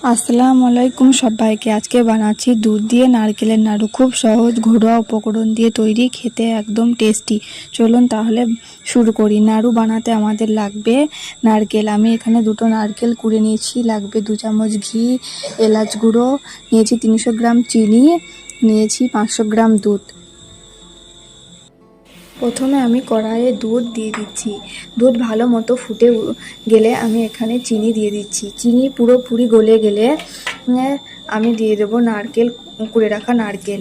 আসসালামু আলাইকুম সবাইকে। আজকে বানাচ্ছি দুধ দিয়ে নারকেলের নাড়ু। খুব সহজ ঘরোয়া উপকরণ দিয়ে তৈরি, খেতে একদম টেস্টি। চলুন তাহলে শুরু করি। নাড়ু বানাতে আমাদের লাগবে নারকেল। আমি এখানে দুটো নারকেল কুড়ে নিয়েছি। লাগবে দু চামচ ঘি, এলাচ গুঁড়ো, নিয়েছি তিনশো গ্রাম চিনি, নিয়েছি পাঁচশো গ্রাম দুধ। প্রথমে আমি কড়াইয়ে দুধ দিয়ে দিচ্ছি। দুধ ভালো মতো ফুটে গেলে আমি এখানে চিনি দিয়ে দিচ্ছি। চিনি পুরোপুরি গলে গেলে আমি দিয়ে দেবো নারকেল, কুড়ে রাখা নারকেল।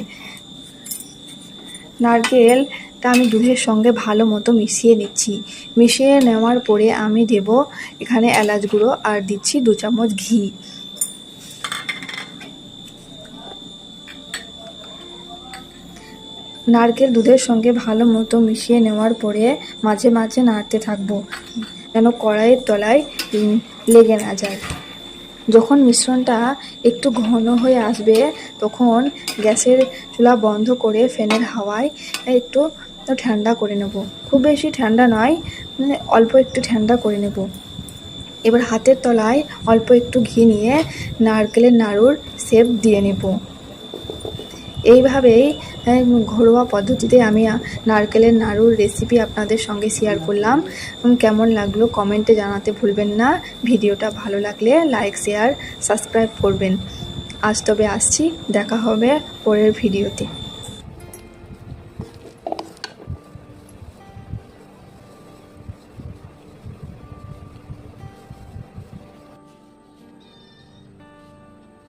নারকেলটা আমি দুধের সঙ্গে ভালো মতো মিশিয়ে নিচ্ছি। মিশিয়ে নেওয়ার পরে আমি দেব এখানে এলাচ গুঁড়ো আর দিচ্ছি দু চামচ ঘি। নারকেল দুধের সঙ্গে ভালো মতো মিশিয়ে নেওয়ার পরে মাঝে মাঝে নাড়তে থাকব, যেন কড়াইয়ের তলায় লেগে না যায়। যখন মিশ্রণটা একটু ঘন হয়ে আসবে, তখন গ্যাসের চুলা বন্ধ করে ফ্যানের হাওয়ায় একটু ঠান্ডা করে নেব। খুব বেশি ঠান্ডা নয় মানে অল্প একটু ঠান্ডা করে নেব। এবার হাতের তলায় অল্প একটু ঘি নিয়ে নারকেলের নাড়ুর শেপ দিয়ে নেব। এইভাবেই ঘরোয়া পদ্ধতিতে আমি নারকেলের নাড়ুর রেসিপি আপনাদের সঙ্গে শেয়ার করলাম। কেমন লাগল কমেন্টে জানাতে ভুলবেন না। ভিডিওটা ভালো লাগলে লাইক শেয়ার সাবস্ক্রাইব করবেন। আজ তবে আসছি, দেখা হবে পরের ভিডিওতে